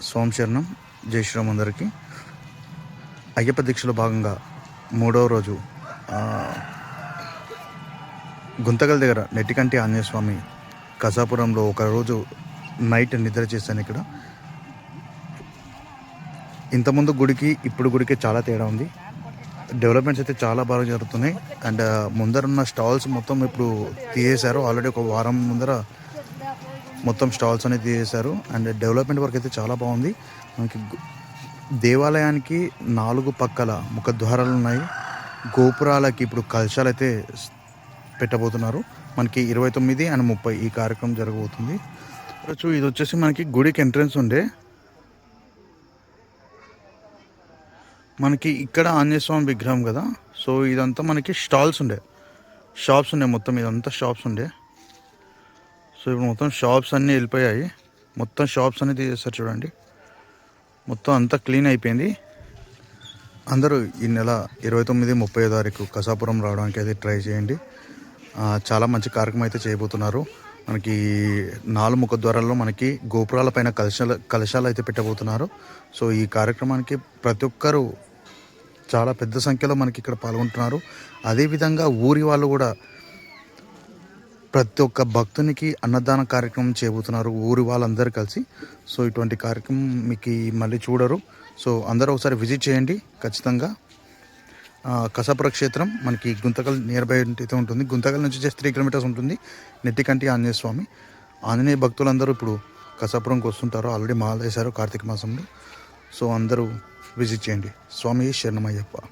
స్వామి శరణం జై శ్రీరామ్ అందరికీ. అయ్యప్ప దీక్షలో భాగంగా మూడవ రోజు ఆ, దగ్గర నెట్టికంటి ఆంజనేయ స్వామి కసాపురంలో ఒక రోజు నైట్ నిద్ర చేశాను ఇక్కడ. ఇంతకుముందు గుడికి ఇప్పుడు గుడికి చాలా తేడా ఉంది. డెవలప్మెంట్స్ అయితే చాలా బాగా జరుగుతున్నాయి. అండ్ ముందరున్న స్టాల్స్ మొత్తం ఇప్పుడు తీసేశారు. ఆల్రెడీ ఒక వారం ముందర మొత్తం స్టాల్స్ అనేది తీసేశారు. అండ్ డెవలప్మెంట్ వర్క్ అయితే చాలా బాగుంది. మనకి దేవాలయానికి నాలుగు పక్కల ముఖద్వారాలు ఉన్నాయి. గోపురాలకి ఇప్పుడు కలశాలు అయితే పెట్టబోతున్నారు. మనకి ఇరవై తొమ్మిది అండ్ ముప్పై ఈ కార్యక్రమం జరగబోతుంది. చూడొచ్చు ఇది వచ్చేసి మనకి గుడికి ఎంట్రన్స్ ఉండే. మనకి ఇక్కడ ఆంజనేయ స్వామి విగ్రహం కదా. సో ఇదంతా మనకి స్టాల్స్ ఉండే. షాప్స్ ఉండే మొత్తం ఇదంతా షాప్స్ ఉండే. సో ఇప్పుడు మొత్తం షాప్స్ అన్నీ వెళ్ళిపోయాయి. మొత్తం షాప్స్ అన్నీ తీసేస్తారు చూడండి. మొత్తం అంతా క్లీన్ అయిపోయింది. అందరూ ఈ నెల ఇరవై తొమ్మిది ముప్పై తారీఖు కసాపురం రావడానికి అయితే ట్రై చేయండి. చాలా మంచి కార్యక్రమం అయితే చేయబోతున్నారు. మనకి నాలుగు ముఖద్వారాల్లో మనకి గోపురాల పైన కలశాల కలశాలు అయితే పెట్టబోతున్నారు. సో ఈ కార్యక్రమానికి ప్రతి ఒక్కరూ చాలా పెద్ద సంఖ్యలో మనకి ఇక్కడ పాల్గొంటున్నారు. అదేవిధంగా ఊరి వాళ్ళు కూడా ప్రతి ఒక్క భక్తునికి అన్నదాన కార్యక్రమం చేయబోతున్నారు ఊరి వాళ్ళందరూ కలిసి. సో ఇటువంటి కార్యక్రమం మీకు మళ్ళీ చూడరు. సో అందరూ ఒకసారి విజిట్ చేయండి. ఖచ్చితంగా. కసాపుర క్షేత్రం మనకి గుంతకల్ నియర్ బై అయితే ఉంటుంది. గుంతకల్ నుంచి జస్ట్ త్రీ కిలోమీటర్స్ ఉంటుంది. నెట్టికంటి ఆంజనేయ స్వామి. ఆంజనేయ భక్తులందరూ ఇప్పుడు కసాపురంకి వస్తుంటారు. ఆల్రెడీ మాల వేశారు కార్తీక మాసంలో. సో అందరూ విజిట్ చేయండి. స్వామి శరణమయ్యప్ప.